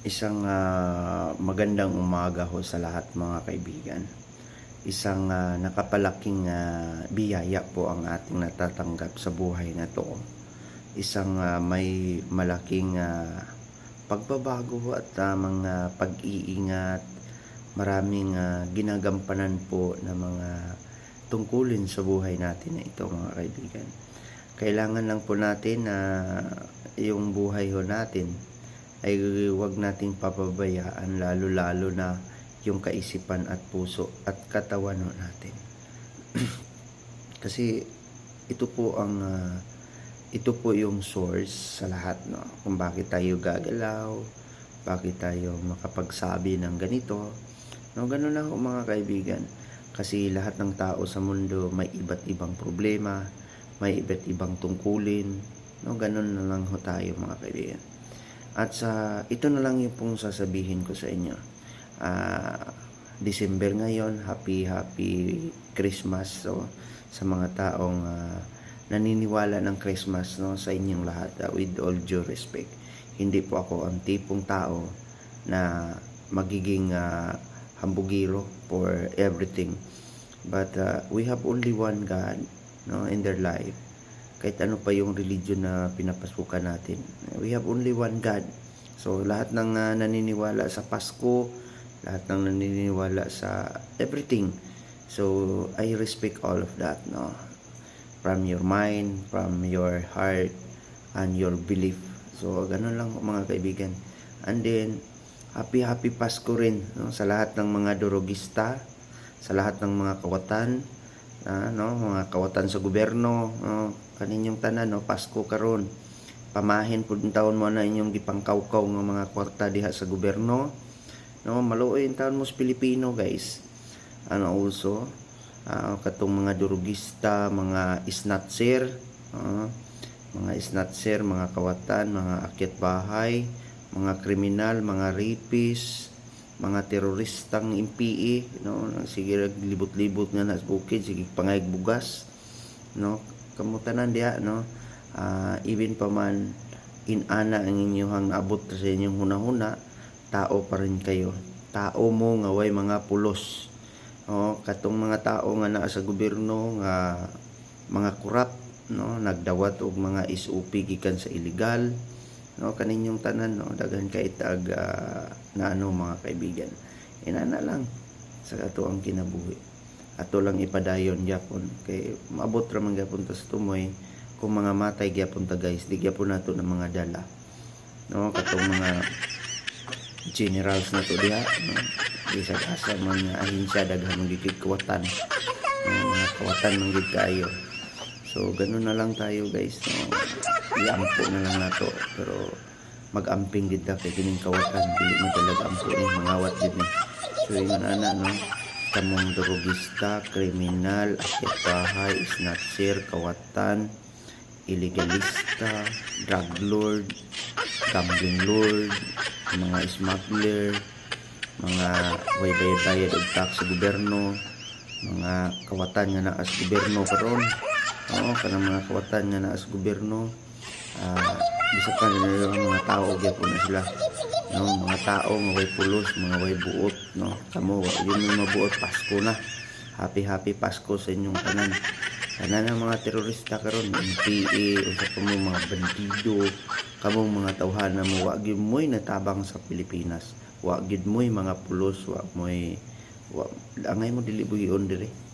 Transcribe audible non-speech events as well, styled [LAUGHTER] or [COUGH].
Isang ah, magandang umaga ho sa lahat mga kaibigan. Isang ah, nakapalaking ah, biyaya po ang ating natatanggap sa buhay na to. Isang ah, may malaking ah, pagbabago at ah, mga pag-iingat. Maraming ah, ginagampanan po na mga tungkulin sa buhay natin na ito mga kaibigan. Kailangan lang po natin na yung buhay ho natin ay huwag nating papabayaan lalo-lalo na yung kaisipan at puso at katawan natin. [CLEARS THROAT] Kasi ito po ang ah, ito po yung source sa lahat no kung bakit tayo gagalaw, bakit tayo makapagsabi ng ganito. No, ganun lang ho, mga kaibigan. Kasi lahat ng tao sa mundo may iba't ibang problema, may iba't ibang tungkulin. No, ganun na lang ho tayo mga kaibigan. At sa ito na lang yung pong sasabihin ko sa inyo. Ah, December ngayon, happy happy Christmas so sa mga taong ah, naniniwala ng Christmas no sa inyong lahat ah, with all due respect. Hindi po ako ang tipong tao na magiging ah, hambugiro for everything. But ah, we have only one God no in their life kahit ano pa yung religion na pinapasukan natin. We have only one God. So, lahat ng ah, naniniwala sa Pasko, lahat ng naniniwala sa everything. So, I respect all of that, no? From your mind, from your heart, and your belief. So, ganun lang mga kaibigan. And then, happy happy Pasko rin no? sa lahat ng mga durugista, sa lahat ng mga kawatan, ah, no mga kawatan sa gobyerno no kaninyong tanan no Pasko karon. Pamahin pud taon mo na inyong gipangkawkaw ng mga kwarta diha sa gobyerno. No maluoy taon mo sa Pilipino guys. Ano also ah, katong mga durugista mga snatcher ah, mga snatcher mga kawatan mga akyat bahay mga kriminal mga rapist mga teroristang MPE no sige libot-libot nga na bukid sige pangayag bugas no kamutanan diha no? Ah, even pa man inana ang inyong naabot sa inyong hunahuna tao pa rin kayo. Tao mo nga way mga pulos. No? Katong mga tao nga naa sa gobyerno nga mga kurap no? Nagdawat og mga SOP gikan sa illegal no? Kaninyong tanan no? Daghan kay tag ah, na ano mga kaibigan. Inana lang sa ato ang kinabuhi ato lang ipadayon gyapon. Kay maabot ra man gyapon ta sa tumoy. Kung mga matay gyapon ta guys. Di gyapon nato ng mga dala. No? Katong mga generals na to diha no? Isa asa man nga ahinsya daghan man gid kawatan no, mga kawatan man gid kayo so ganun na lang tayo guys no? Iampo na lang nato. Pero magamping gid ta kay kining kawatan dili mo talaga ampo ni mangawat gid ni. So ingon ana no kamong drogista, kriminal, akyat bahay, snatcher, kawatan, illegalista, drug lord, gambling lord, mga smuggler, mga way bayad-bayad og tax sa gobyerno, mga kawatan nga naa sa gobyerno karon. Oo, kanang mga kawatan nga naa sa gobyerno. Ah, bisa pa nila mga tao gyapon na sila. No, mga tao nga way pulos, mga way buot, no. Kamo, yun yung mabuot Pasko na. Happy happy Pasko sa inyong tanan. Tanan ng mga terorista karon, NPA, usa pa mo mga bandido, kamong mga tawhana mo wa gyud mo'y natabang sa Pilipinas. Wa gyud mo'y mga pulos, wa mo'y wa angay mo dili buhion dire.